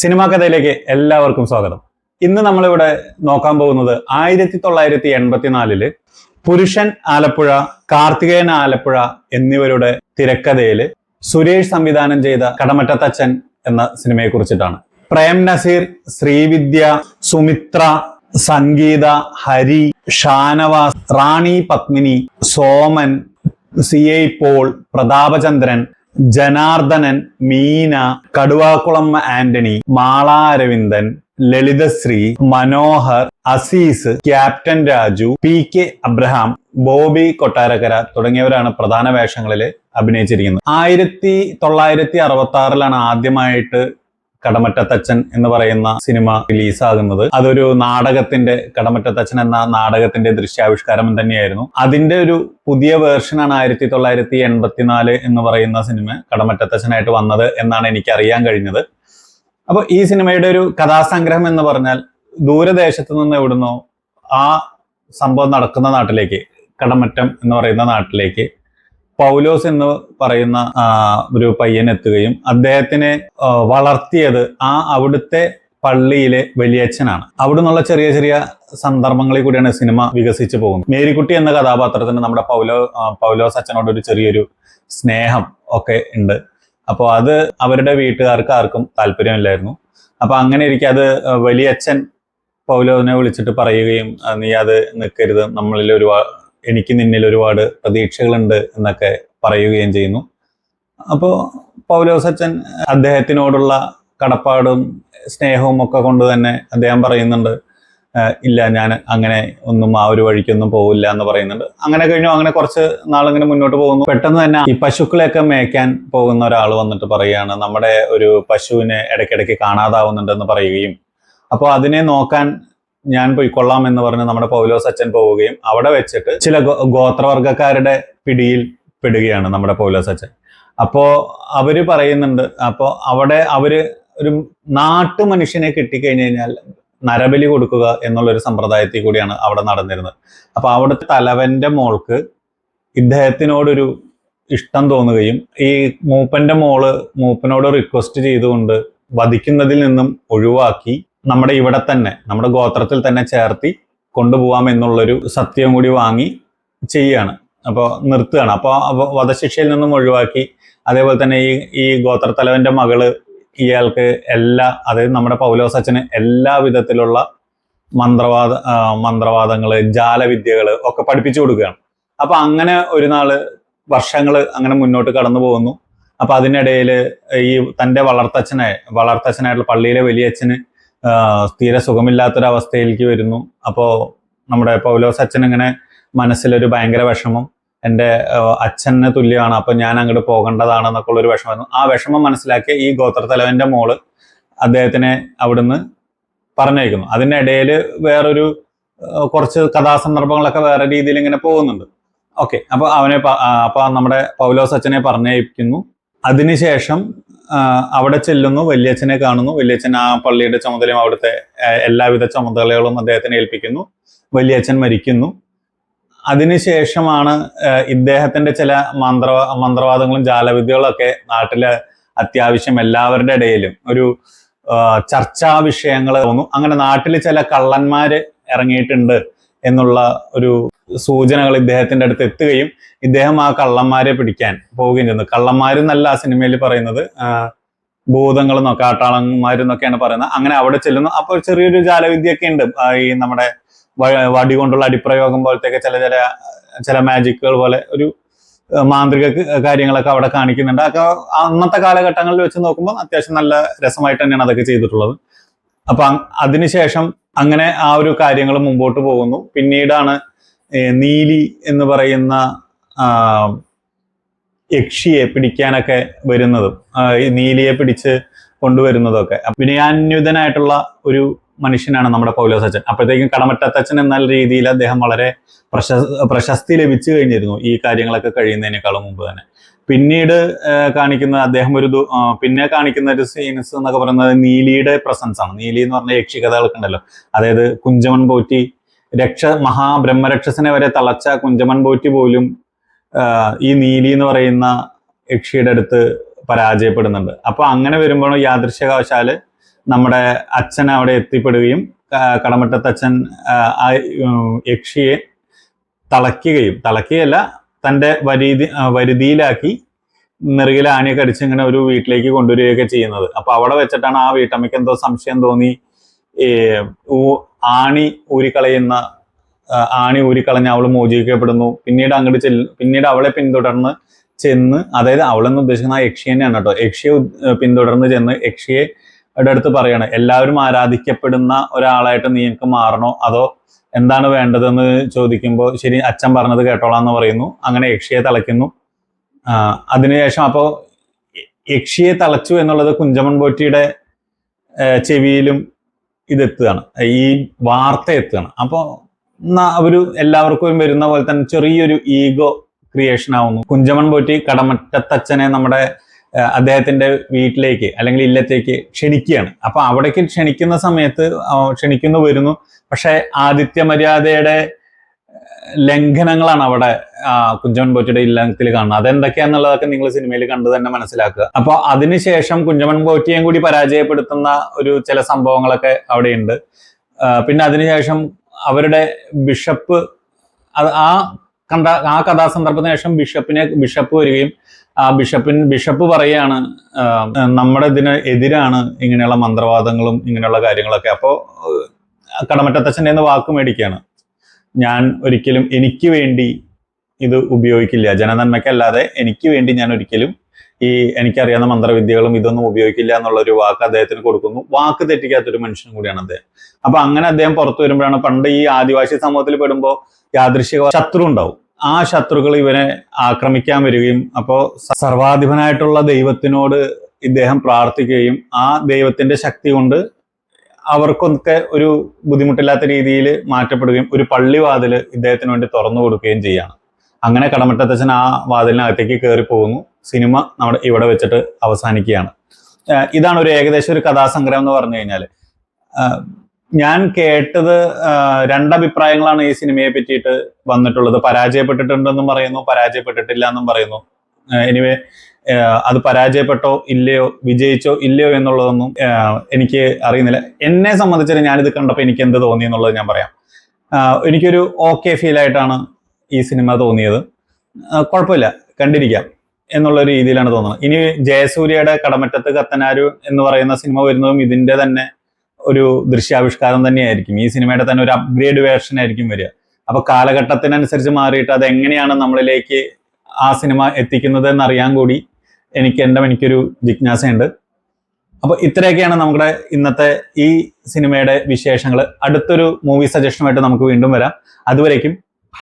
Cinema കഥയിലേക്ക് എല്ലാവർക്കും സ്വാഗതം. ഇന്ന് നമ്മളിവിടെ നോക്കാൻ പോകുന്നത് ആയിരത്തി തൊള്ളായിരത്തി എൺപത്തിനാലിൽ പുരുഷൻ ആലപ്പുഴ കാർത്തികേയൻ ആലപ്പുഴ എന്നിവരുടെ തിരക്കഥയിൽ സുരേഷ് സംവിധാനം ചെയ്ത കടമറ്റത്തച്ഛൻ എന്ന സിനിമയെ കുറിച്ചിട്ടാണ് Prem Nazir Srividya Sumithra Sangeetha Hari Shanavas Rani Padmini Soman C I Paul Prathapachandran Janardhanan Meena Kaduvakulam Antony Mala Aravindan Lalithasree Manohar Azeez captain Raju P K Abraham Bobby Kottarakkara തുടങ്ങിയവരാണ് പ്രധാന വേഷങ്ങളിൽ അഭിനയിച്ചിരിക്കുന്നത്. ആയിരത്തി തൊള്ളായിരത്തി അറുപത്തി ആറിലാണ് ആദ്യമായിട്ട് കടമറ്റത്തച്ഛൻ എന്ന് പറയുന്ന സിനിമ റിലീസാകുന്നത്. അതൊരു നാടകത്തിന്റെ കടമറ്റത്തച്ഛൻ എന്ന നാടകത്തിന്റെ ദൃശ്യാവിഷ്കാരം തന്നെയായിരുന്നു. അതിന്റെ ഒരു പുതിയ വേർഷനാണ് ആയിരത്തി തൊള്ളായിരത്തി എൺപത്തിനാല് എന്ന് പറയുന്ന സിനിമ കടമറ്റത്തച്ഛനായിട്ട് വന്നത് എന്നാണ് എനിക്ക് അറിയാൻ കഴിഞ്ഞത്. അപ്പോൾ ഈ സിനിമയുടെ ഒരു കഥാസംഗ്രഹം എന്ന് പറഞ്ഞാൽ ദൂരദേശത്ത് നിന്ന് എവിടുന്നോ ആ സംഭവം നടക്കുന്ന നാട്ടിലേക്ക് കടമറ്റം എന്ന് പറയുന്ന നാട്ടിലേക്ക് പൗലോസ് എന്ന് പറയുന്ന ഒരു പയ്യൻ എത്തുകയും അദ്ദേഹത്തിനെ വളർത്തിയത് ആ അവിടുത്തെ പള്ളിയിലെ വലിയച്ഛനാണ്. അവിടെ നിന്നുള്ള ചെറിയ ചെറിയ സന്ദർഭങ്ങളിൽ കൂടിയാണ് സിനിമ വികസിച്ചു പോകുന്നത്. മേരിക്കുട്ടി എന്ന കഥാപാത്രത്തിന് നമ്മുടെ പൗലോ പൗലോസ് അച്ഛനോട് ഒരു ചെറിയൊരു സ്നേഹം ഒക്കെ ഉണ്ട്. അപ്പോൾ അത് അവരുടെ വീട്ടുകാർക്ക് ആർക്കും താല്പര്യമില്ലായിരുന്നു. അപ്പോൾ അങ്ങനെ ഇരിക്കെ അത് വലിയച്ഛൻ പൗലോസിനെ വിളിച്ചിട്ട് പറയുകയും നീ അത് നിൽക്കരുത് നമ്മളിൽ ഒരുപാട് എനിക്ക് നിന്നിൽ ഒരുപാട് പ്രതീക്ഷകളുണ്ട് എന്നൊക്കെ പറയുകയും ചെയ്യുന്നു. അപ്പോൾ പൗലോസ് അച്ഛൻ അദ്ദേഹത്തിനോടുള്ള കടപ്പാടും സ്നേഹവും ഒക്കെ കൊണ്ട് തന്നെ അദ്ദേഹം പറയുന്നുണ്ട് ഇല്ല ഞാൻ അങ്ങനെ ഒന്നും ആ ഒരു വഴിക്കൊന്നും പോവില്ല എന്ന് പറയുന്നുണ്ട്. അങ്ങനെ കഴിഞ്ഞു അങ്ങനെ കുറച്ച് നാളിങ്ങനെ മുന്നോട്ട് പോകുന്നു. പെട്ടെന്ന് തന്നെ ഈ പശുക്കളെയൊക്കെ മേയ്ക്കാൻ പോകുന്ന ഒരാൾ വന്നിട്ട് പറയുകയാണ് നമ്മുടെ ഒരു പശുവിനെ ഇടയ്ക്കിടയ്ക്ക് കാണാതാവുന്നുണ്ടെന്ന് പറയുകയും അപ്പോൾ അതിനെ നോക്കാൻ ഞാൻ പോയിക്കൊള്ളാം എന്ന് പറഞ്ഞ് നമ്മുടെ പൗലോസ് അച്ഛൻ പോവുകയും അവിടെ വെച്ചിട്ട് ചില ഗോത്രവർഗക്കാരുടെ പിടിയിൽ പെടുകയാണ് നമ്മുടെ പൗലോസ് അച്ഛൻ. അപ്പോ അവർ പറയുന്നുണ്ട് അപ്പോ അവിടെ അവർ ഒരു നാട്ടു മനുഷ്യനെ കിട്ടിക്കഴിഞ്ഞു കഴിഞ്ഞാൽ നരബലി കൊടുക്കുക എന്നുള്ള ഒരു സമ്പ്രദായത്തിൽ കൂടിയാണ് അവിടെ നടന്നിരുന്നത്. അപ്പൊ അവിടുത്തെ തലവന്റെ മോൾക്ക് ഇദ്ദേഹത്തിനോടൊരു ഇഷ്ടം തോന്നുകയും ഈ മൂപ്പന്റെ മോൾ മൂപ്പനോട് റിക്വസ്റ്റ് ചെയ്തുകൊണ്ട് വധിക്കുന്നതിൽ നിന്നും ഒഴിവാക്കി നമ്മുടെ ഇവിടെ തന്നെ നമ്മുടെ ഗോത്രത്തിൽ തന്നെ ചേർത്തി കൊണ്ടുപോകാം എന്നുള്ളൊരു സത്യം കൂടി വാങ്ങി ചെയ്യാണ്. അപ്പോൾ നിർത്തുകയാണ്. അപ്പോൾ വധശിക്ഷയിൽ നിന്നും ഒഴിവാക്കി അതേപോലെ തന്നെ ഈ ഈ ഗോത്രത്തലവന്റെ മകൾ ഇയാൾക്ക് എല്ലാ അതായത് നമ്മുടെ പൗലോസ് അച്ഛന് എല്ലാ വിധത്തിലുള്ള മന്ത്രവാദ മന്ത്രവാദങ്ങൾ ജാലവിദ്യകൾ ഒക്കെ പഠിപ്പിച്ചു കൊടുക്കുകയാണ്. അപ്പൊ അങ്ങനെ ഒരു നാൾ വർഷങ്ങൾ അങ്ങനെ മുന്നോട്ട് കടന്നു പോകുന്നു. അപ്പൊ അതിനിടയിൽ ഈ തന്റെ വളർത്തച്ഛനെ വളർത്തച്ഛനായിട്ടുള്ള പള്ളിയിലെ വലിയച്ഛന് തീരെ സുഖമില്ലാത്തൊരവസ്ഥയിലേക്ക് വരുന്നു. അപ്പോ നമ്മുടെ പൗലോസ് അച്ഛൻ ഇങ്ങനെ മനസ്സിലൊരു ഭയങ്കര വിഷമം. എന്റെ അച്ഛന് തുല്യമാണ് അപ്പൊ ഞാൻ അങ്ങോട്ട് പോകേണ്ടതാണ് എന്നൊക്കെ ഉള്ള ഒരു വിഷമം ആ വിഷമം മനസ്സിലാക്കിയ ഈ ഗോത്രത്തലവന്റെ മോൾ അദ്ദേഹത്തിനെ അവിടുന്ന് പറഞ്ഞേക്കുന്നു അതിനിടയിൽ വേറൊരു കുറച്ച് കഥാസന്ദർഭങ്ങളൊക്കെ വേറെ രീതിയിൽ ഇങ്ങനെ പോകുന്നുണ്ട്. ഓക്കെ. അപ്പോൾ അവനെ അപ്പോൾ അപ്പൊ നമ്മുടെ പൗലോസ് അച്ഛനെ പറഞ്ഞയക്കുന്നു. അതിനുശേഷം അവിടെ ചെല്ലുന്നു വലിയച്ഛനെ കാണുന്നു. വലിയച്ഛൻ ആ പള്ളിയുടെ ചുമതലയും അവിടുത്തെ എല്ലാവിധ ചുമതലകളും അദ്ദേഹത്തിനെ ഏൽപ്പിക്കുന്നു. വലിയച്ഛൻ മരിക്കുന്നു. അതിനുശേഷമാണ് ഇദ്ദേഹത്തിന്റെ ചില മന്ത്ര മന്ത്രവാദങ്ങളും ജാലവിദ്യകളൊക്കെ നാട്ടിലെ അത്യാവശ്യം എല്ലാവരുടെ ഇടയിലും ഒരു ചർച്ചാ വിഷയങ്ങൾ തോന്നുന്നു. അങ്ങനെ നാട്ടിൽ ചില കള്ളന്മാർ ഇറങ്ങിയിട്ടുണ്ട് എന്നുള്ള ഒരു സൂചനകൾ ഇദ്ദേഹത്തിന്റെ അടുത്ത് എത്തുകയും ഇദ്ദേഹം ആ കള്ളന്മാരെ പിടിക്കാൻ പോവുകയും ചെയ്യുന്നു. കള്ളന്മാരെന്നല്ല ആ സിനിമയിൽ പറയുന്നത് ഭൂതങ്ങൾ എന്നൊക്കെ കാട്ടാളന്മാരെന്നൊക്കെയാണ് പറയുന്നത്. അങ്ങനെ അവിടെ ചെല്ലുന്നു. അപ്പോൾ ചെറിയൊരു ജാലവിദ്യയൊക്കെ ഉണ്ട്. ഈ നമ്മുടെ വടി കൊണ്ടുള്ള അടിപ്രയോഗം പോലത്തെയൊക്കെ ചില ചില ചില മാജിക്കുകൾ പോലെ ഒരു മാന്ത്രിക കാര്യങ്ങളൊക്കെ അവിടെ കാണിക്കുന്നുണ്ട്. അതൊക്കെ അന്നത്തെ കാലഘട്ടങ്ങളിൽ വെച്ച് നോക്കുമ്പോൾ അത്യാവശ്യം നല്ല രസമായിട്ട് തന്നെയാണ് അതൊക്കെ ചെയ്തിട്ടുള്ളത്. അപ്പൊ അതിനുശേഷം അങ്ങനെ ആ ഒരു കാര്യങ്ങൾ മുമ്പോട്ട് പോകുന്നു. പിന്നീടാണ് നീലി എന്ന് പറയുന്ന യക്ഷിയെ പിടിക്കാനൊക്കെ വരുന്നതും നീലിയെ പിടിച്ച് കൊണ്ടുവരുന്നതൊക്കെ. വിനയാന്യുതനായിട്ടുള്ള ഒരു മനുഷ്യനാണ് നമ്മുടെ പൗലോസ് അച്ഛൻ. അപ്പോഴത്തേക്കും കടമറ്റത്തച്ഛൻ എന്ന രീതിയിൽ അദ്ദേഹം വളരെ പ്രശസ് പ്രശസ്തി ലഭിച്ചു കഴിഞ്ഞിരുന്നു ഈ കാര്യങ്ങളൊക്കെ കഴിയുന്നതിനേക്കാളും മുമ്പ് തന്നെ. പിന്നീട് കാണിക്കുന്ന അദ്ദേഹം ഒരു പിന്നെ കാണിക്കുന്ന ഒരു സീൻസ് എന്നൊക്കെ പറയുന്നത് നീലിയുടെ പ്രസൻസ് ആണ് നീലി എന്ന് പറഞ്ഞ യക്ഷികഥകളൊക്കെ ഉണ്ടല്ലോ. അതായത് കുഞ്ചമൻ പോറ്റി രക്ഷ മഹാബ്രഹ്മരക്ഷസനെ വരെ തളച്ച കുഞ്ചമൻ പോറ്റി പോലും ഈ നീലി എന്ന് പറയുന്ന യക്ഷിയുടെ അടുത്ത് പരാജയപ്പെടുന്നുണ്ട്. അപ്പോൾ അങ്ങനെ വരുമ്പോൾ യാദൃശ്യവശാൽ നമ്മുടെ അച്ഛൻ അവിടെ എത്തിപ്പെടുകയും കടമറ്റത്തച്ഛൻ ആ, യക്ഷിയെ തളയ്ക്കുകയും തളയ്ക്കുകയല്ല തന്റെ വരീതി വരുതിയിലാക്കി നെറുകിൽ ആണിയൊക്കെ അടിച്ച് ഇങ്ങനെ ഒരു വീട്ടിലേക്ക് കൊണ്ടുവരികയൊക്കെ ചെയ്യുന്നത്. അപ്പോൾ അവിടെ വെച്ചിട്ടാണ് ആ വീട്ടമ്മയ്ക്ക് എന്തോ സംശയം തോന്നി ആണി ഊരിക്കളയുന്ന ആണി ഊരിക്കളഞ്ഞ് അവൾ മോചിക്കപ്പെടുന്നു പിന്നീട് അങ്ങോട്ട് ചെല്ലു പിന്നീട് അവളെ പിന്തുടർന്ന് ചെന്ന് അതായത് അവളെന്ന് ഉദ്ദേശിക്കുന്ന ആ യക്ഷി തന്നെയാണ് കേട്ടോ. യക്ഷിയെ പിന്തുടർന്ന് ചെന്ന് യക്ഷിയെ അടുത്ത് പറയാണ് എല്ലാവരും ആരാധിക്കപ്പെടുന്ന ഒരാളായിട്ട് നീ എനിക്ക് മാറണോ? അതോ എന്താണ് വേണ്ടതെന്ന് ചോദിക്കുമ്പോൾ ശരി അച്ഛൻ പറഞ്ഞത് കേട്ടോളാം എന്ന് പറയുന്നു. അങ്ങനെ യക്ഷിയെ തളയ്ക്കുന്നു. അതിനുശേഷം അപ്പോൾ യക്ഷിയെ തളച്ചു എന്നുള്ളത് കുഞ്ചമൺ പോറ്റിയുടെ ചെവിയിലും ഇതെത്തുകയാണ്. ഈ വാർത്ത എത്തുകയാണ്. അപ്പോൾ ഒരു എല്ലാവർക്കും വരുന്ന പോലെ തന്നെ ചെറിയൊരു ഈഗോ ക്രിയേഷൻ ആവുന്നു. കുഞ്ചമൺ പോറ്റി കടമറ്റത്തച്ഛനെ നമ്മുടെ അദ്ദേഹത്തിന്റെ വീട്ടിലേക്ക് അല്ലെങ്കിൽ ഇല്ലത്തേക്ക് ക്ഷണിക്കുകയാണ്. അപ്പൊ അവിടേക്ക് ക്ഷണിക്കുന്ന സമയത്ത് ക്ഷണിക്കുന്നു വരുന്നു. പക്ഷെ ആദിത്യ മര്യാദയുടെ ലംഘനങ്ങളാണ് അവിടെ കുഞ്ചൻ പോറ്റിയുടെ ഇല്ലത്തിൽ കാണുന്നത്. അതെന്തൊക്കെയാന്നുള്ളതൊക്കെ നിങ്ങൾ സിനിമയിൽ കണ്ടു തന്നെ മനസ്സിലാക്കുക. അപ്പോൾ അതിനുശേഷം കുഞ്ചമൻ പോറ്റിയെയും കൂടി പരാജയപ്പെടുത്തുന്ന ഒരു ചില സംഭവങ്ങളൊക്കെ അവിടെയുണ്ട്. പിന്നെ അതിനുശേഷം അവരുടെ ബിഷപ്പ് ആ കണ്ട ആ കഥാസന്ദർഭത്തിന് ശേഷം ബിഷപ്പിനെ ബിഷപ്പ് വരികയും ആ ബിഷപ്പിന് ബിഷപ്പ് പറയാണ് നമ്മുടെ ഇതിന് എതിരാണ് ഇങ്ങനെയുള്ള മന്ത്രവാദങ്ങളും ഇങ്ങനെയുള്ള കാര്യങ്ങളൊക്കെ. അപ്പോൾ കടമറ്റത്തച്ഛന്റെ വാക്ക് മേടിക്കുകയാണ്. ഞാൻ ഒരിക്കലും എനിക്ക് വേണ്ടി ഇത് ഉപയോഗിക്കില്ല. ജനനന്മയ്ക്കല്ലാതെ എനിക്ക് വേണ്ടി ഞാൻ ഒരിക്കലും ഈ എനിക്കറിയാവുന്ന മന്ത്രവിദ്യകളും ഇതൊന്നും ഉപയോഗിക്കില്ല എന്നുള്ള ഒരു വാക്ക് അദ്ദേഹത്തിന് കൊടുക്കുന്നു. വാക്ക് തെറ്റിക്കാത്തൊരു മനുഷ്യനും കൂടിയാണ് അദ്ദേഹം. അപ്പൊ അങ്ങനെ അദ്ദേഹം പുറത്തു വരുമ്പോഴാണ് പണ്ട് ഈ ആദിവാസി സമൂഹത്തിൽ പെടുമ്പോൾ യാദൃശിക ശത്രു ഉണ്ടാവും. ആ ശത്രുക്കൾ ഇവനെ ആക്രമിക്കാൻ വരികയും അപ്പോൾ സർവാധിപനായിട്ടുള്ള ദൈവത്തിനോട് ഇദ്ദേഹം പ്രാർത്ഥിക്കുകയും ആ ദൈവത്തിന്റെ ശക്തി കൊണ്ട് അവർക്കൊക്കെ ഒരു ബുദ്ധിമുട്ടില്ലാത്ത രീതിയിൽ മാറ്റപ്പെടുകയും ഒരു പള്ളിവാതിൽ ഇദ്ദേഹത്തിന് വേണ്ടി തുറന്നു കൊടുക്കുകയും ചെയ്യാണ്. അങ്ങനെ കടമറ്റത്തച്ഛൻ ആ വാതിലിനകത്തേക്ക് കയറി പോകുന്നു. സിനിമ നമ്മുടെ ഇവിടെ വെച്ചിട്ട് അവസാനിക്കുകയാണ്. ഇതാണ് ഒരു ഏകദേശം ഒരു കഥാസംഗ്രഹം എന്ന് പറഞ്ഞു കഴിഞ്ഞാൽ ഞാൻ കേട്ടത് രണ്ടഭിപ്രായങ്ങളാണ് ഈ സിനിമയെ പറ്റിയിട്ട് വന്നിട്ടുള്ളത്. പരാജയപ്പെട്ടിട്ടുണ്ടെന്നും പറയുന്നു പരാജയപ്പെട്ടിട്ടില്ല എന്നും പറയുന്നു. എനിവേ അത് പരാജയപ്പെട്ടോ ഇല്ലയോ വിജയിച്ചോ ഇല്ലയോ എന്നുള്ളതൊന്നും എനിക്ക് അറിയുന്നില്ല. എന്നെ സംബന്ധിച്ചിട്ട് ഞാനിത് കണ്ടപ്പോൾ എനിക്ക് എന്ത് തോന്നി എന്നുള്ളത് ഞാൻ പറയാം. എനിക്കൊരു ഓക്കെ ഫീൽ ആയിട്ടാണ് ഈ സിനിമ തോന്നിയത്. കുഴപ്പമില്ല കണ്ടിരിക്കാം എന്നുള്ള രീതിയിലാണ് തോന്നുന്നത്. ഇനി ജയസൂര്യയുടെ കടമറ്റത്ത് കത്തനാരു എന്ന് പറയുന്ന സിനിമ വരുന്നതും ഇതിന്റെ തന്നെ ഒരു ദൃശ്യാവിഷ്കാരം തന്നെയായിരിക്കും. ഈ സിനിമയുടെ തന്നെ ഒരു അപ്ഗ്രേഡ് വേർഷൻ ആയിരിക്കും വരിക. അപ്പൊ കാലഘട്ടത്തിനനുസരിച്ച് മാറിയിട്ട് അത് എങ്ങനെയാണ് നമ്മളിലേക്ക് ആ സിനിമ എത്തിക്കുന്നത് എന്നറിയാൻ കൂടി എനിക്ക് എന്റെ എനിക്കൊരു ജിജ്ഞാസയുണ്ട്. അപ്പോൾ ഇത്രയൊക്കെയാണ് നമ്മുടെ ഇന്നത്തെ ഈ സിനിമയുടെ വിശേഷങ്ങൾ അടുത്തൊരു മൂവി സജഷനുമായിട്ട് നമുക്ക് വീണ്ടും വരാം. അതുവരേക്കും